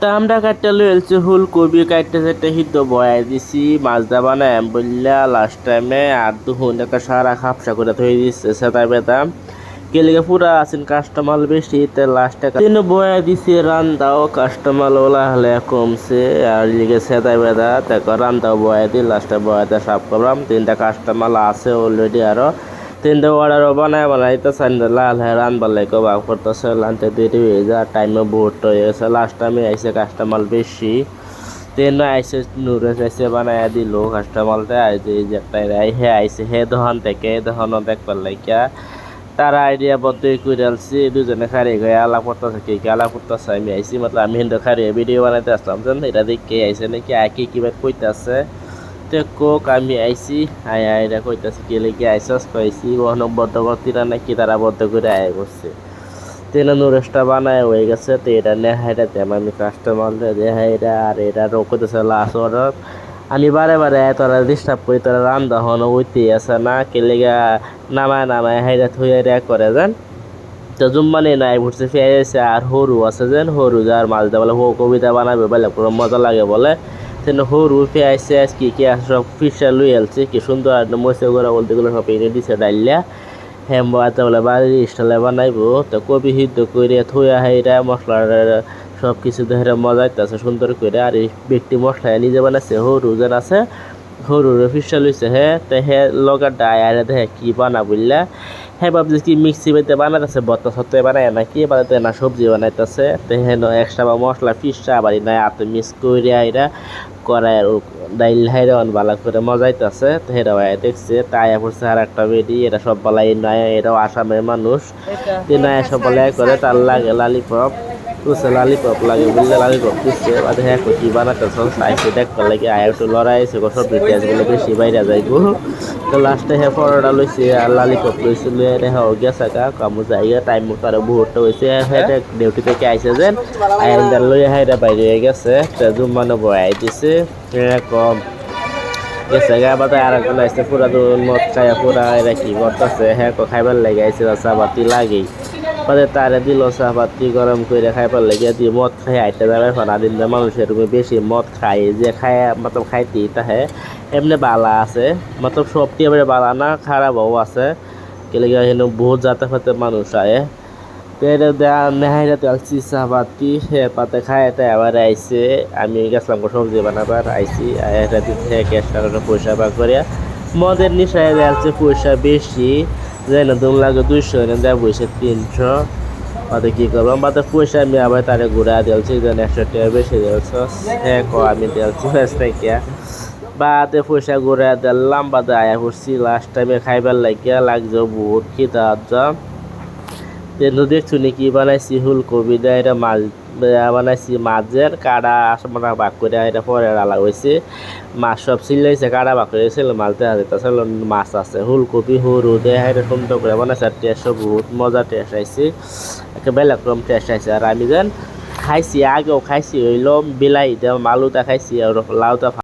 তা আমরা কাটতে লইলছি ফুল কবি কাটতে চাইতে সিদ্ধ বয়াই দিছি মাজদা বানাই বললা লাস্ট টাইমে আর দুহুন একটা সারা খাপসা করে থই দিচ্ছে সেটা বেদাম কেলিকে পুরা আছেন কাস্টমার বেশি, তে লাস্টে তিন বয়া দিছি, রান্দাও কাস্টমার ওলা হলে কমছে, আর লিগে সেটা বেদা তাকে রান্দাও বয়া দি লাস্টে বয়াতে সাফ করলাম, তিনটা কাস্টমার আছে অলরেডি আরও। তিনটে অর্ডার বানায় বানাইতে সাইন লাল হ্যাঁ রানবার লাগে বা করতেছে, লানতে দেরি হয়ে যায় টাইমে বহুত হয়ে গেছে। লাস্ট টাইমে আইসে কাস্টমার বেশি তেন আইসে নুরে আইসে বানায় দিল কাস্টমারটা আইসে যে একটা হে আইসে হে দহন থেকে দহন দেখবার লাগিয়া তারা আইডিয়া বদ্ধ করে আলছি দুজনে খারি গিয়ে আলাপ করতেছে, কে কে আলাপ করতেছে, আমি আইসি মতলব আমি হিন্দু খারি ভিডিও বানাইতে আসলাম। জান এটা দেখে কে আইসে নাকি আকি কিবা কইতাছে। তে কোক আমি আইসি আই আইরা কইতাছি কে লেগে আইসস কইছি ওহন বদ্ধ করতিরা নাকি তারা বদ্ধ করে আয় করছে তেনা নুরেশটা বানায় হয়ে গেছে তো এটা নে হাইরা তেম আমি কাস্টমার দে হাইরা আর এটা রোকতেছে লাস্ট অর্ডার আমি বারে বারে তোরা ডিস্টার্ব করি তোরা রান্দা হন ওইতেই আছে না কেলেগা নামায় নামায় হাইরা থুই হাইরা করে যান তো জুম্মানি নাই ফিরে এসে আর হরু আছে যেন হরু যার মাছ দেওয়া হো কবিতা বানাবে বলে পুরো মজা লাগে বলে সেন হরু পেঁয়াজ শেষ কি কি আছে সব ফিসা লুই আলছে কি সুন্দর আর মসে গোড়া বলতে গেলে সব এনে দিছে ডাইলিয়া হেম বাতে বলে বাড়ির স্টাইলে বানাইবো তো কবি সিদ্ধ করে থুয়া হাইরা মশলা সব কিছু ধরে মজাইতেছে সুন্দর করে আর এই ব্যক্তি মশলা নিজে বানাইছে হরু যেন আছে হরুরে ফিসা লইছে হে তে হে লগা ডাই আর দেখে কি বানা বুঝলা হে ভাবছি কি মিক্সি বেতে বানাইতেছে? বত্তা সত্য বানায় না কি বানাইতে না? সবজি বানাইতেছে। তো হেন এক্সট্রা বা মশলা ফিসটা বাড়ি নাই আতে মিক্স করে আইরা করায় ডাইল হাইরা অন বালা করে মজাইতেছে। তো হেরা ভাই দেখছে তাই পড়ছে আর একটা বেডি এরা সব বলাই নয় এরাও আসামের মানুষ। নয় সব বলাই করে তার লাগে লালিপপ তুসে লালিপপ লাগে বললে লালিপপ তুসে বাদে হ্যাঁ কি বানাতে সস আইসে দেখবার লাগে আয় একটু লড়াই আছে সব পেঁয়াজগুলো বেশি বাইরে যাইবো তো লাস্টে হ্যাঁ পরোটা লইছে আর লালিপপ লইছে লইয়া রেহা গেছে কা কামু যাইয়া টাইম মতো আর বহুতটা হয়েছে হ্যাঁ ডিউটি থেকে আইসে যেন আইন্দার লইয়া হাইরা বাইরে গেছে তো জুম্মানো বয়াই দিছে এরকম গেছে গা বাদে আর একজন আইসে পুরা মদ খাইয়া পুরা এরা কি করতেছে হ্যাঁ খাইবার লেগে আইসে চা বাতি লাগেই বাদে তারে দিল চা বাতি গরম করে খাই খাইবার লেগে দিয়ে মদ খাই আইতে যাবে ফানা দিন মানুষের বেশি মদ খায়, যে খায়, মতলব খাইতেই তাহে। এমনি বালা আছে, মতলব সবটি এবারে বালা না, খারাপও আছে। কেলে হেন বহুত জাতে ফাতে মানুষ আয়ে। তেরে দেয়া নেহাইরা বাতি হে পাতে খায় এটা আবার আইসে আমি গেছিলাম সবজি বানাবার আইসি এটা দিতে, ক্যাশ টাকাটা পয়সা বা করিয়া। মদের নিশায় দেয়ালছে পয়সা বেশি। যাই না দুম লাগে দুইশো এনে দেয় বসে তিনশো অত কি করব বাতে পয়সা আমি আবার তারে ঘুরা দিয়েছি যেন একশো টাকা বেশি দিয়েছ হ্যাঁ ক আমি দিয়েছি রাস্তায় বাতে পয়সা ঘুরা দিলাম বাদে আয়া করছি লাস্ট টাইমে খাইবার লাগিয়া লাগছে বহুত খিদা তেনু দেখছ কি বানাইছি, ফুলকপি দিয়ে, এটা মাছ বানাইছি, মাছের কাড়া মানে বাক করে এটা পরে আলা হয়েছে মাছ সব সিলাইছে কাড়া বাক করে ছিল দেখা যেত আসলে মাছ আছে, ফুলকপি সরু দিয়ে, এটা সুন্দর করে বানাইছে, আর টেস্ট বহুত মজা টেস্ট আইছে একে বেলেগ রকম টেস্ট আইছে। আর আমি যেন খাইছি, আগেও খাইছি হইল বিলাহী দিয়ে আলুটা খাইছি, আর লাউটা